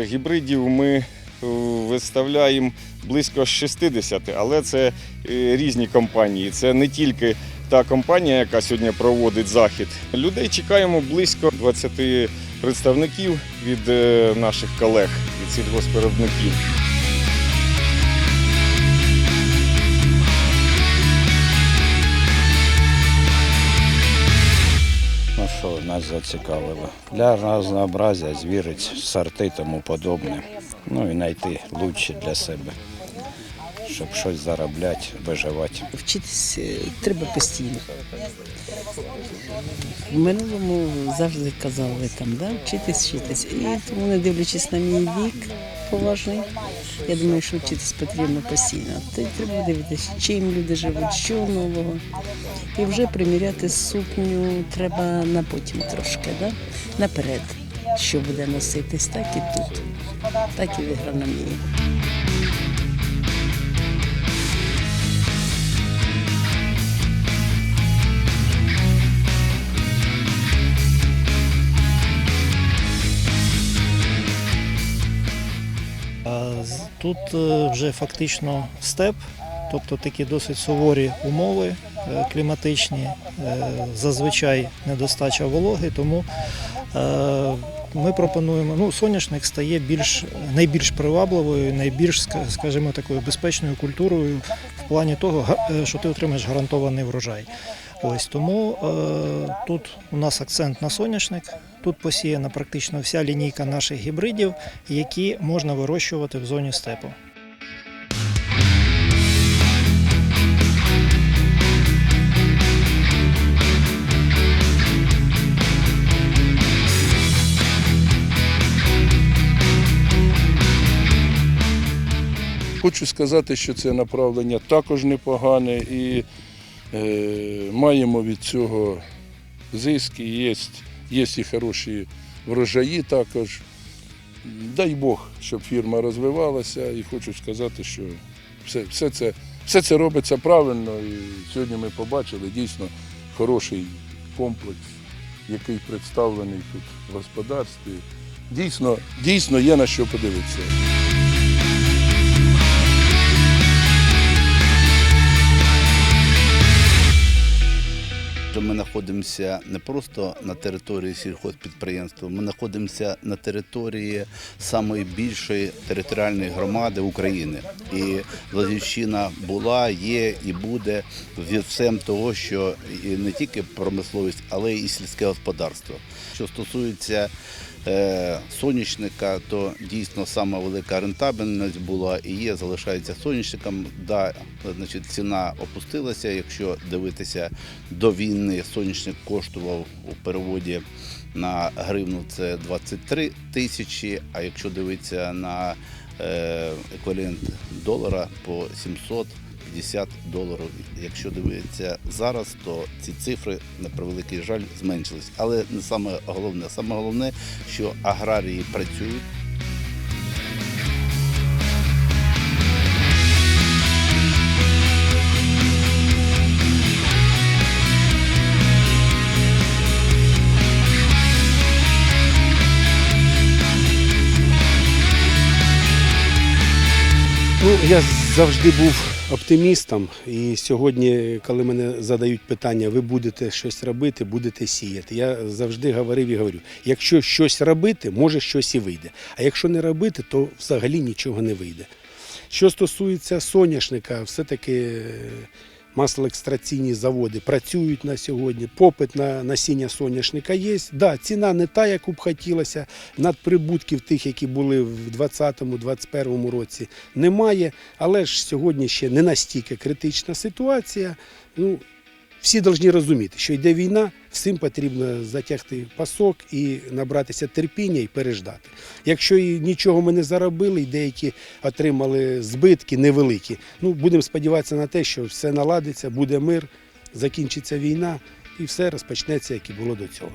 гібридів ми е, виставляємо близько 60, але це е, різні компанії. Це не тільки та компанія, яка сьогодні проводить захід. Людей чекаємо близько 20 представників від е, наших колег, від сільгоспвиробників. Зацікавило? Для разнообразия звірить, сорти тому подобне. Ну і знайти лучше для себе, щоб щось заробляти, виживати. Вчитись е, треба постійно. В минулому завжди казали там, да, вчитись, вчитись. І тому, не дивлячись на мій вік поважний, я думаю, що вчитись потрібно постійно. Та треба дивитися, чим люди живуть, що нового. І вже приміряти сукню треба на потім трошки, да? наперед. Що буде носитись, так і тут, так і в агрономії. Тут е, вже фактично степ, тобто такі досить суворі умови е, кліматичні, е, зазвичай недостача вологи, тому ми пропонуємо, ну, соняшник стає більш, найбільш привабливою, найбільш, скажімо, такою безпечною культурою в плані того, що ти отримаєш гарантований врожай. Ось тому е, тут у нас акцент на соняшник. Тут посіяна практично вся лінійка наших гібридів, які можна вирощувати в зоні степу. Хочу сказати, що це направлення також непогане і маємо від цього зиски, є, є і хороші врожаї також. Дай Бог, щоб фірма розвивалася, і хочу сказати, що все, все, це, все це робиться правильно. І сьогодні ми побачили дійсно хороший комплекс, який представлений тут в господарстві. Дійсно, дійсно є на що подивитися. Ми знаходимося не просто на території сільхозпідприємства, ми знаходимося на території самої більшої територіальної громади України. І Лазівщина була, є і буде всім того, що не тільки промисловість, але і сільське господарство. Що стосується е, сонячника, то дійсно сама велика рентабельність була і є, залишається сонячником. Да, значить, ціна опустилася. Якщо дивитися до війни, сонячник коштував у переводі на гривну це 23 тисячі. А якщо дивитися на е, еквівалент долара по 750 доларів. Якщо дивитися зараз, то ці цифри на превеликий жаль зменшились. Але не саме головне, саме головне, що аграрії працюють. Я завжди був оптимістом, і сьогодні, коли мене задають питання, ви будете щось робити, будете сіяти. Я завжди говорив і говорю: якщо щось робити, може щось і вийде. А якщо не робити, то взагалі нічого не вийде. Що стосується соняшника, все-таки маслоекстракційні заводи працюють на сьогодні. Попит на насіння соняшника є. Да, ціна не та, яку б хотілося. Надприбутків тих, які були в 2020-2021 році, немає. Але ж сьогодні ще не настільки критична ситуація. Ну, всі повинні розуміти, що йде війна, всім потрібно затягти пасок і набратися терпіння і переждати. Якщо і нічого ми не заробили, і деякі отримали збитки невеликі, ну будемо сподіватися на те, що все наладиться, буде мир, закінчиться війна і все розпочнеться, як і було до цього.